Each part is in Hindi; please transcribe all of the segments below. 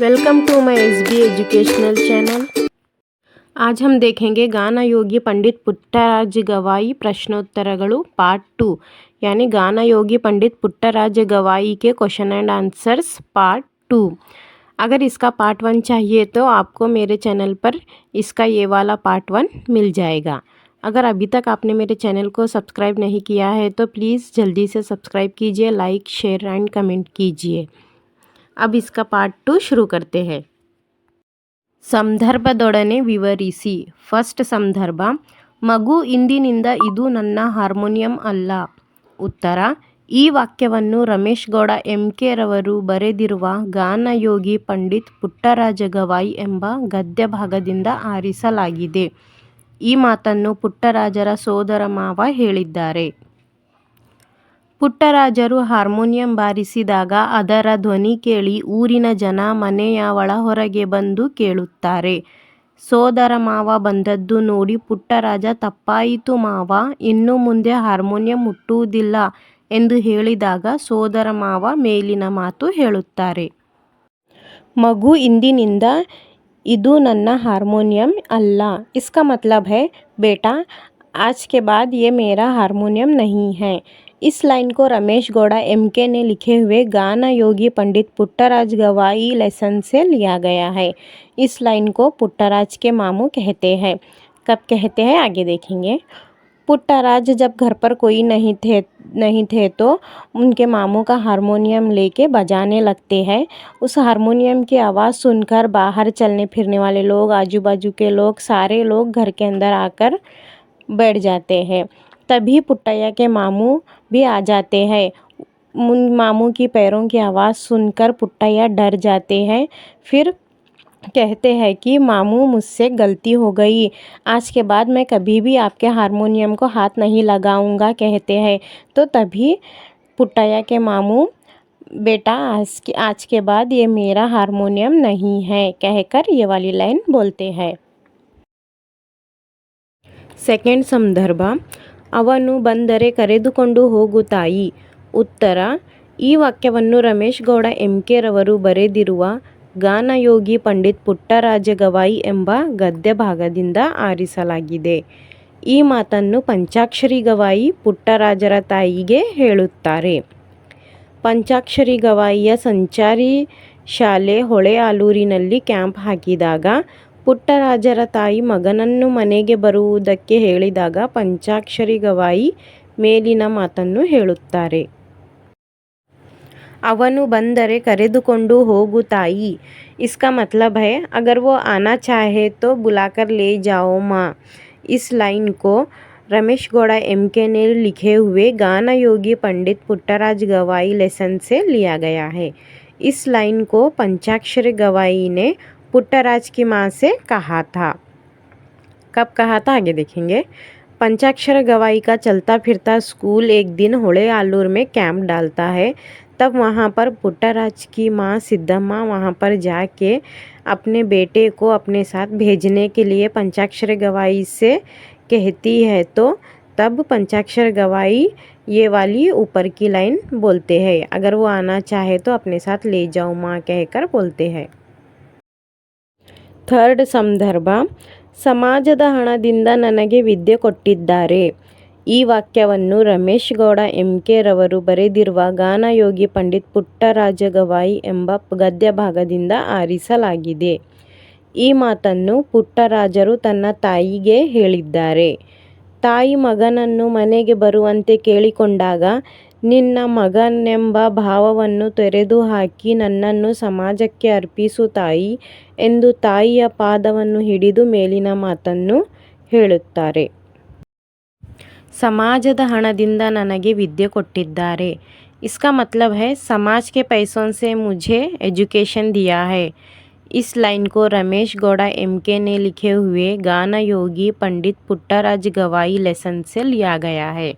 Welcome to my S B educational channel. आज हम देखेंगे गाना योगी पंडित पुट्टराज गवाई प्रश्नोत्तरಗಳು पार्ट टू यानी गाना योगी पंडित पुट्टराज गवाई के question and answers part two अगर इसका पार्ट वन चाहिए तो आपको मेरे चैनल पर इसका ये वाला पार्ट वन मिल जाएगा। अगर अभी तक आपने मेरे चैनल को सब्सक्राइब नहीं किया है तो प्लीज़ जल्दी से सब्सक्राइब कीजिए लाइक शेयर एंड कमेंट कीजिए। अब इसका ಪಾರ್ಟ್ ಟು ಶುರು करते हैं ಸಂದರ್ಭದೊಡನೆ ವಿವರಿಸಿ ಫಸ್ಟ್ ಸಂದರ್ಭ ಮಗು ಇಂದಿನಿಂದ ಇದು ನನ್ನ ಹಾರ್ಮೋನಿಯಂ ಅಲ್ಲ ಉತ್ತರ ಈ ವಾಕ್ಯವನ್ನು ರಮೇಶ್ ಗೌಡ ಎಂ ಕೆರವರು ಬರೆದಿರುವ ಗಾನಯೋಗಿ ಪಂಡಿತ್ ಪುಟ್ಟರಾಜ ಗವಾಯಿ ಎಂಬ ಗದ್ಯ ಭಾಗದಿಂದ ಆರಿಸಲಾಗಿದೆ ಈ ಮಾತನ್ನು ಪುಟ್ಟರಾಜರ ಸೋದರ ಮಾವ ಹೇಳಿದ್ದಾರೆ ಪುಟ್ಟರಾಜರು ಹಾರ್ಮೋನಿಯಂ ಬಾರಿಸಿದಾಗ ಅದರ ಧ್ವನಿ ಕೇಳಿ ಊರಿನ ಜನ ಮನೆಯ ಒಳಹೊರಗೆ ಬಂದು ಕೇಳುತ್ತಾರೆ. ಸೋದರ ಮಾವ ಬಂದದ್ದು ನೋಡಿ ಪುಟ್ಟರಾಜ ತಪ್ಪಾಯಿತು ಮಾವ, ಇನ್ನು ಮುಂದೆ ಹಾರ್ಮೋನಿಯಂ ಮುಟ್ಟುವುದಿಲ್ಲ ಎಂದು ಹೇಳಿದಾಗ ಸೋದರ ಮಾವ ಮೇಲಿನ ಮಾತು ಹೇಳುತ್ತಾರೆ. ಮಗು ಇಂದಿನಿಂದ ಇದು ನನ್ನ ಹಾರ್ಮೋನಿಯಂ ಅಲ್ಲ. इसका मतलब है बेटा आज के बाद ये मेरा हारमोनियम नहीं है. इस लाइन को रमेश गौड़ा एम के ने लिखे हुए गाना योगी पंडित पुट्टराज गवाई लेसन से लिया गया है। इस लाइन को पुट्टराज के मामू कहते हैं। कब कहते हैं, आगे देखेंगे। पुट्टराज जब घर पर कोई नहीं थे नहीं थे तो उनके मामू का हारमोनियम लेके बजाने लगते हैं। उस हारमोनियम की आवाज़ सुनकर बाहर चलने फिरने वाले लोग आजू बाजू के लोग, सारे लोग घर के अंदर आकर बैठ जाते हैं। तभी पुट्टैया के मामू भी आ जाते हैं। उन मामू की पैरों की आवाज़ सुनकर पुट्टैया डर जाते हैं। फिर कहते हैं कि, मामू, मुझसे गलती हो गई। आज के बाद मैं कभी भी आपके हारमोनियम को हाथ नहीं लगाऊँगा, कहते हैं। तो तभी पुट्टैया के मामू, बेटा, आज के आज के बाद ये मेरा हारमोनियम नहीं है, कहकर ये वाली लाइन बोलते हैं। सेकेंड संदर्भ ಅವನು ಬಂದರೆ ಕರೆದುಕೊಂಡು ಹೋಗು ತಾಯಿ. ಉತ್ತರ, ಈ ವಾಕ್ಯವನ್ನು ರಮೇಶ್ ಗೌಡ ಎಂ ಕೆರವರು ಬರೆದಿರುವ ಗಾನಯೋಗಿ ಪಂಡಿತ್ ಪುಟ್ಟರಾಜ ಗವಾಯಿ ಎಂಬ ಗದ್ಯ ಭಾಗದಿಂದ ಆರಿಸಲಾಗಿದೆ. ಈ ಮಾತನ್ನು ಪಂಚಾಕ್ಷರಿ ಗವಾಯಿ ಪುಟ್ಟರಾಜರ ತಾಯಿಗೆ ಹೇಳುತ್ತಾರೆ. ಪಂಚಾಕ್ಷರಿ ಗವಾಯಿಯ ಸಂಚಾರಿ ಶಾಲೆ ಹೊಳೆ ಆಲೂರಿನಲ್ಲಿ ಕ್ಯಾಂಪ್ ಹಾಕಿದಾಗ ಪುಟ್ಟರಾಜರ ತಾಯಿ ಮಗನನ್ನು ಮನೆಗೆ ಬರುವುದಕ್ಕೆ ಹೇಳಿದಾಗ ಪಂಚಾಕ್ಷರಿ ಗವಾಯಿ ಮೇಲಿನ ಮಾತನ್ನು ಹೇಳುತ್ತಾರೆ ಅವನು ಬಂದರೆ ಕರೆದುಕೊಂಡು ಹೋಗು ತಾಯಿ इसका मतलब है अगर वो आना चाहे तो बुलाकर ले जाओ माँ इस लाइन को रमेश गौड़ा एम के ने लिखे हुए गाना योगी पंडित पुट्टराज गवाई लेसन से लिया गया है इस लाइन को पंचाक्षर गवाई ने पुट्टराज की माँ से कहा था। कब कहा था आगे देखेंगे। पंचाक्षर गवाई का चलता फिरता स्कूल एक दिन होड़े आलूर में कैंप डालता है। तब वहाँ पर पुट्टराज की माँ सिद्धम्मा वहाँ पर जाके अपने बेटे को अपने साथ भेजने के लिए पंचाक्षर गवाई से कहती है। तो तब पंचाक्षर गवाई ये वाली ऊपर की लाइन बोलते हैं। अगर वो आना चाहे तो अपने साथ ले जाओ माँ कहकर बोलते हैं। ಥರ್ಡ್ ಸಂದರ್ಭ, ಸಮಾಜದ ಹಣದಿಂದ ನನಗೆ ವಿದ್ಯೆ ಕೊಟ್ಟಿದ್ದಾರೆ. ಈ ವಾಕ್ಯವನ್ನು ರಮೇಶ್ ಗೌಡ, ಎಂ ಕೆ ರವರು ಬರೆದಿರುವ ಗಾನಯೋಗಿ ಪಂಡಿತ್ ಪುಟ್ಟರಾಜ ಗವಾಯಿ ಎಂಬ ಗದ್ಯ ಭಾಗದಿಂದ ಆರಿಸಲಾಗಿದೆ. ಈ ಮಾತನ್ನು ಪುಟ್ಟರಾಜರು ತನ್ನ ತಾಯಿಗೆ ಹೇಳಿದ್ದಾರೆ. ತಾಯಿ ಮಗನನ್ನು ಮನೆಗೆ ಬರುವಂತೆ ಕೇಳಿಕೊಂಡಾಗ ನಿನ್ನ ಮಗನೆಂಬ ಭಾವವನ್ನು ತೊರೆದುಹಾಕಿ ನನ್ನನ್ನು ಸಮಾಜಕ್ಕೆ ಅರ್ಪಿಸು ತಾಯಿ ಎಂದು ತಾಯಿಯ ಪಾದವನ್ನು ಹಿಡಿದು ಮೇಲಿನ ಮಾತನ್ನು ಹೇಳುತ್ತಾರೆ ಸಮಾಜದ ಹಣದಿಂದ ನನಗೆ ವಿದ್ಯೆ ಕೊಟ್ಟಿದ್ದಾರೆ इसका मतलब है समाज के पैसों से मुझे एजुकेशन दिया है इस लाइन को रमेश गौड़ा एम के ने लिखे हुए गाना योगी पंडित पुट्टराज गवाई लेसन से लिया गया है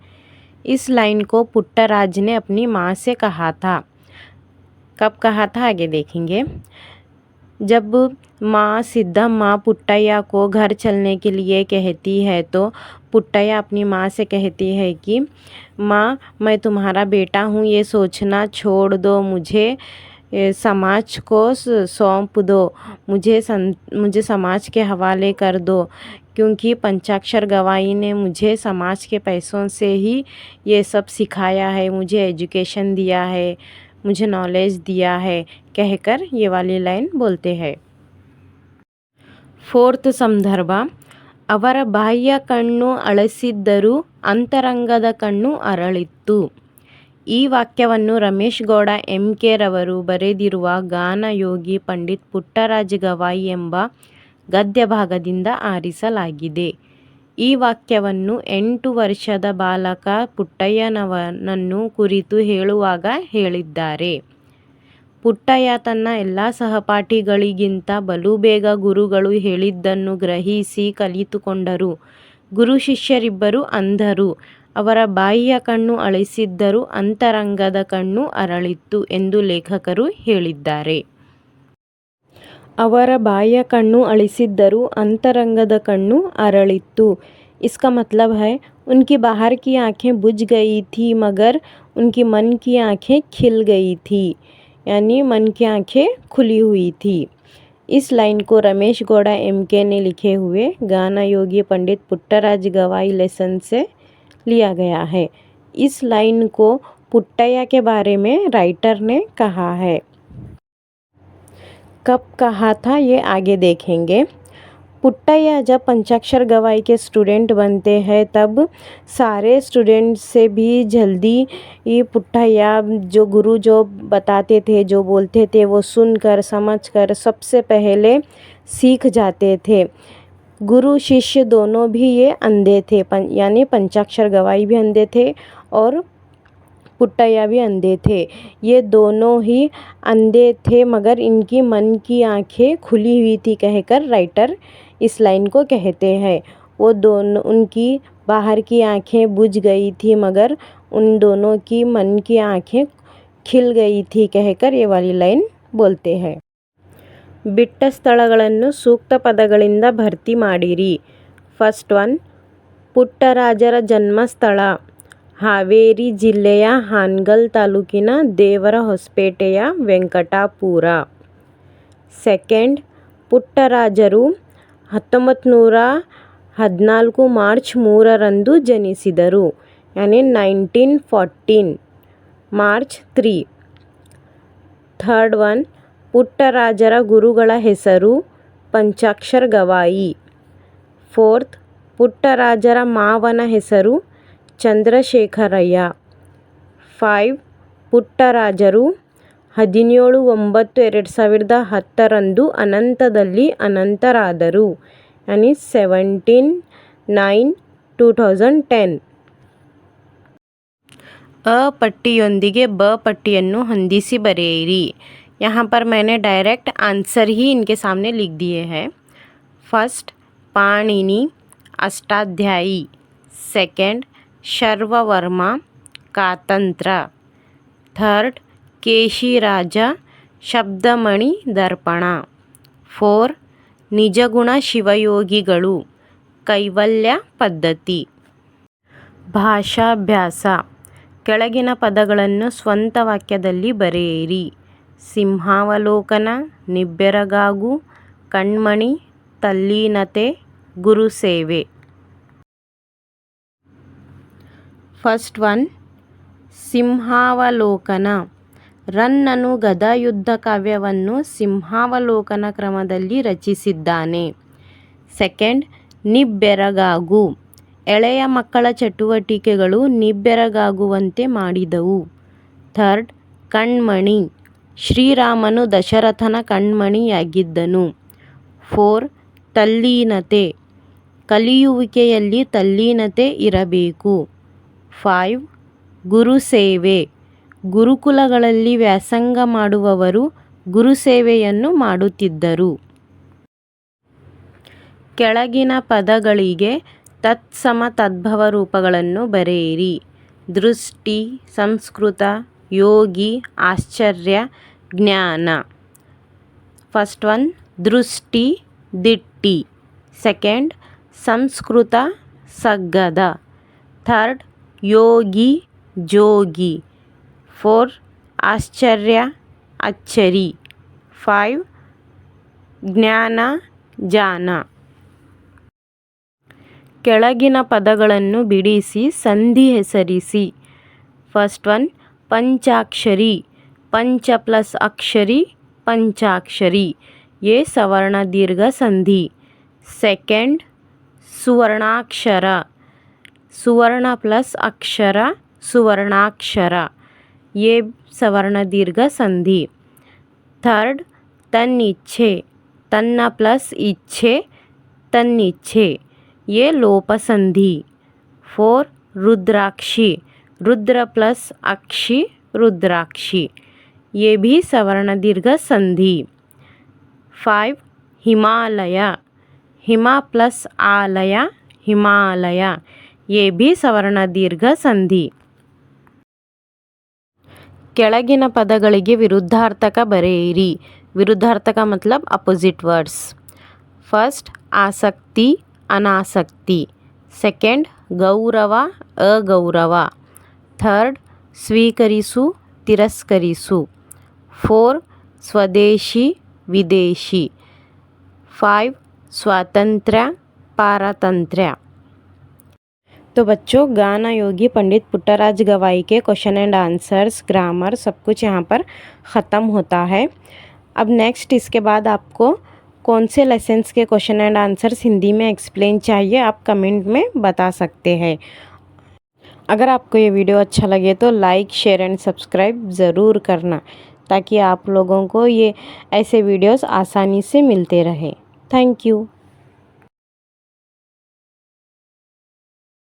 इस लाइन को पुट्टराज ने अपनी माँ से कहा था। कब कहा था, आगे देखेंगे। जब माँ सिद्धा माँ पुट्टैया को घर चलने के लिए कहती है तो पुट्टैया अपनी माँ से कहती है कि, माँ, मैं तुम्हारा बेटा हूँ, ये सोचना छोड़ दो, मुझे समाज को सौंप दो, मुझे सं मुझे समाज के हवाले कर दो। क्योंकि पंचाक्षर गवाही ने मुझे समाज के पैसों से ही ये सब सिखाया है मुझे एजुकेशन दिया है मुझे नॉलेज दिया है कहकर ये वाली लाइन बोलते हैं ಫೋರ್ತ್ ಸಂದರ್ಭ ಅವರ ಬಾಹ್ಯ ಕಣ್ಣು ಅಳಿಸಿದ್ದರೂ ಅಂತರಂಗದ ಕಣ್ಣು ಅರಳಿತ್ತು ಈ ವಾಕ್ಯವನ್ನು ರಮೇಶ್ ಗೌಡ ಎಂ ಕೆ ರವರು ಬರೆದಿರುವ ಗಾನಯೋಗಿ ಪಂಡಿತ್ ಪುಟ್ಟರಾಜ ಗವಾಯಿ ಎಂಬ ಗದ್ಯ ಭಾಗದಿಂದ ಆರಿಸಲಾಗಿದೆ. ಈ ವಾಕ್ಯವನ್ನು ಎಂಟು ವರ್ಷದ ಬಾಲಕ ಪುಟ್ಟಯ್ಯನವನನ್ನು ಕುರಿತು ಹೇಳುವಾಗ ಹೇಳಿದ್ದಾರೆ. ಪುಟ್ಟಯ್ಯ ತನ್ನ ಎಲ್ಲ ಸಹಪಾಠಿಗಳಿಗಿಂತ ಬಲು ಬೇಗ ಗುರುಗಳು ಹೇಳಿದ್ದನ್ನು ಗ್ರಹಿಸಿ ಕಲಿತುಕೊಂಡರು. ಗುರು ಶಿಷ್ಯರಿಬ್ಬರು ಅಂಧರು. ಅವರ ಬಾಯಿಯ ಕಣ್ಣು ಅಳಿಸಿದ್ದರೂ ಅಂತರಂಗದ ಕಣ್ಣು ಅರಳಿತ್ತು ಎಂದು ಲೇಖಕರು ಹೇಳಿದ್ದಾರೆ. ಅವರ ಬಾಯಿಯ ಕಣ್ಣು ಅಳಿಸಿದ್ದರೂ ಅಂತರಂಗದ ಕಣ್ಣು ಅರಳಿತ್ತು इसका मतलब है उनकी बाहर की आंखें बुझ गई थी मगर उनकी मन की आंखें खिल गई थी यानी मन की आंखें खुली हुई थी इस लाइन को रमेश गौड़ा एम के ने लिखे हुए गाना योगी पंडित पुट्टराज गवाई लेसन से लिया गया है इस लाइन को पुट्टैया के बारे में राइटर ने कहा है कब कहा था ये आगे देखेंगे। पुट्टैया जब पंचाक्षर गवाई के स्टूडेंट बनते हैं तब सारे स्टूडेंट से भी जल्दी ये पुट्टैया जो गुरु जो बताते थे जो बोलते थे वो सुनकर समझकर सबसे पहले सीख जाते थे। गुरु शिष्य दोनों भी ये अंधे थे पं, यानी पंचाक्षर गवाई भी अंधे थे और पुट्टैया भी अंधे थे ये दोनों ही अंधे थे मगर इनकी मन की आंखें खुली हुई थी कहकर राइटर इस लाइन को कहते हैं वो दोनों उनकी बाहर की आंखें बुझ गई थी मगर उन दोनों की मन की आंखें खिल गई थी कहकर ये वाली लाइन बोलते हैं ಬಿಟ್ಟ ಸ್ಥಳಗಳನ್ನು ಸೂಕ್ತ ಪದಗಳಿಂದ ಭರ್ತಿ ಮಾಡಿರಿ ಫಸ್ಟ್ ಒನ್ ಪುಟ್ಟರಾಜರ ಜನ್ಮಸ್ಥಳ ಹಾವೇರಿ ಜಿಲ್ಲೆಯ ಹಾನಗಲ್ ತಾಲೂಕಿನ ದೇವರ ಹೊಸಪೇಟೆಯ ವೆಂಕಟಾಪುರ. ಸೆಕೆಂಡ್, ಪುಟ್ಟರಾಜರು ಹತ್ತೊಂಬತ್ತು ನೂರ ಹದಿನಾಲ್ಕು ಮಾರ್ಚ್ ಮೂರರಂದು ಜನಿಸಿದರು. ಯಾನಿ nineteen fourteen, March three. Third one, ಪುಟ್ಟರಾಜರ ಗುರುಗಳ ಹೆಸರು ಪಂಚಾಕ್ಷರ ಗವಾಯಿ. ಫೋರ್ತ್, ಪುಟ್ಟರಾಜರ ಮಾವನ ಹೆಸರು ಚಂದ್ರಶೇಖರಯ್ಯ ಫೈವ್ ಪುಟ್ಟರಾಜರು ಹದಿನೇಳು ಒಂಬತ್ತು ಎರಡು ಸಾವಿರದ ಹತ್ತರಂದು ಅನಂತದಲ್ಲಿ ಅನಂತರಾದರು ಯಾನಿ seventeen nine two thousand ten ಅ ಪಟ್ಟಿಯೊಂದಿಗೆ ಬ ಪಟ್ಟಿಯನ್ನು ಹೊಂದಿಸಿ ಬರೆಯಿರಿ यहाँ पर मैंने डायरेक्ट आंसर ही इनके सामने लिख दिए हैं first Panini Ashtadhyayi second Sharvavarma, Katantra. Third, Keshiraja, Shabdamani Darpana. Four, Nijaguna ಶಿವಯೋಗಿಗಳು, Kaivalya Paddhati. ಭಾಷಾಭ್ಯಾಸ. ಕೆಳಗಿನ ಪದಗಳನ್ನು ಸ್ವಂತ ವಾಕ್ಯದಲ್ಲಿ ಬರೆಯಿರಿ. ಸಿಂಹಾವಲೋಕನ, ನಿಬ್ಬೆರಗಾಗು, ಕಣ್ಮಣಿ, ತಲ್ಲೀನತೆ, ಗುರುಸೇವೆ. First one, ಸಿಂಹಾವಲೋಕನ. ರನ್ನನು ಗದಾಯುದ್ಧ ಕಾವ್ಯವನ್ನು ಸಿಂಹಾವಲೋಕನ ಕ್ರಮದಲ್ಲಿ ರಚಿಸಿದ್ದಾನೆ. ಸೆಕೆಂಡ್, ನಿಬ್ಬೆರಗಾಗು. ಎಳೆಯ ಮಕ್ಕಳ ಚಟುವಟಿಕೆಗಳು ನಿಬ್ಬೆರಗಾಗುವಂತೆ ಮಾಡಿದವು. ಥರ್ಡ್, ಕಣ್ಮಣಿ. ಶ್ರೀರಾಮನು ದಶರಥನ ಕಣ್ಮಣಿಯಾಗಿದ್ದನು. ಫೋರ್, ತಲ್ಲೀನತೆ. ಕಲಿಯುವಿಕೆಯಲ್ಲಿ ತಲ್ಲೀನತೆ ಇರಬೇಕು. ಫೈವ್ ಗುರುಸೇವೆ ಗುರುಕುಲಗಳಲ್ಲಿ ವ್ಯಾಸಂಗ ಮಾಡುವವರು ಗುರುಸೇವೆಯನ್ನು ಮಾಡುತ್ತಿದ್ದರು. ಕೆಳಗಿನ ಪದಗಳಿಗೆ ತತ್ಸಮ ತದ್ಭವ ರೂಪಗಳನ್ನು ಬರೆಯಿರಿ. ದೃಷ್ಟಿ, ಸಂಸ್ಕೃತ, ಯೋಗಿ, ಆಶ್ಚರ್ಯ, ಜ್ಞಾನ. ಫಸ್ಟ್ ಒನ್, ದೃಷ್ಟಿ, ದಿಟ್ಟಿ. ಸೆಕೆಂಡ್, ಸಂಸ್ಕೃತ, ಸಗ್ಗದ. ಥರ್ಡ್ ಯೋಗಿ ಜೋಗಿ. ಫೋರ್, ಆಶ್ಚರ್ಯ, ಅಚ್ಚರಿ. ಫೈವ್, ಜ್ಞಾನ, ಜಾನ. ಕೆಳಗಿನ ಪದಗಳನ್ನು ಬಿಡಿಸಿ, ಸಂಧಿ ಹೆಸರಿಸಿ. ಫಸ್ಟ್ ಒನ್, ಪಂಚಾಕ್ಷರಿ. ಪಂಚ ಪ್ಲಸ್ ಅಕ್ಷರಿ, ಪಂಚಾಕ್ಷರಿ. ಎ ಸವರ್ಣ ದೀರ್ಘ ಸಂಧಿ. ಸೆಕೆಂಡ್, ಸುವರ್ಣಾಕ್ಷರ. सुवर्ण प्लस अक्षर, सुवर्णाक्षर। ये सवर्ण दीर्घ संधि। थर्ड तन्निच्छे। तन्न प्लस इच्छे, तन्निच्छे। ये लोप संधि फोर रुद्राक्षी। रुद्र प्लस अक्षी, रुद्राक्षी। ये भी सवर्ण दीर्घ संधि। फाइव हिमालय। हिमा प्लस आलय, हिमालय। ಎ ಬಿ ಸವರ್ಣ ದೀರ್ಘ ಸಂಧಿ. ಕೆಳಗಿನ ಪದಗಳಿಗೆ ವಿರುದ್ಧಾರ್ಥಕ ಬರೆಯಿರಿ. ವಿರುದ್ಧಾರ್ಥಕ ಮತ್ಲಬ್ ಅಪೋಸಿಟ್ ವರ್ಡ್ಸ್. ಫಸ್ಟ್, ಆಸಕ್ತಿ, ಅನಾಸಕ್ತಿ. ಸೆಕೆಂಡ್, ಗೌರವ, ಅಗೌರವ. ಥರ್ಡ್, ಸ್ವೀಕರಿಸು, ತಿರಸ್ಕರಿಸು. ಫೋರ್, ಸ್ವದೇಶಿ, ವಿದೇಶಿ. ಫೈವ್, ಸ್ವಾತಂತ್ರ್ಯ, ಪಾರತಂತ್ರ್ಯ. तो बच्चों, गाना योगी, पंडित पुट्टराज गवाई के क्वेश्चन एंड आंसर्स ग्रामर सब कुछ यहाँ पर ख़त्म होता है। अब नेक्स्ट इसके बाद आपको कौन से लेसन्स के क्वेश्चन एंड आंसर्स हिंदी में एक्सप्लेन चाहिए, आप कमेंट में बता सकते हैं। अगर आपको ये वीडियो अच्छा लगे तो लाइक शेयर एंड सब्सक्राइब ज़रूर करना, ताकि आप लोगों को ये ऐसे वीडियोस आसानी से मिलते रहे। Thank you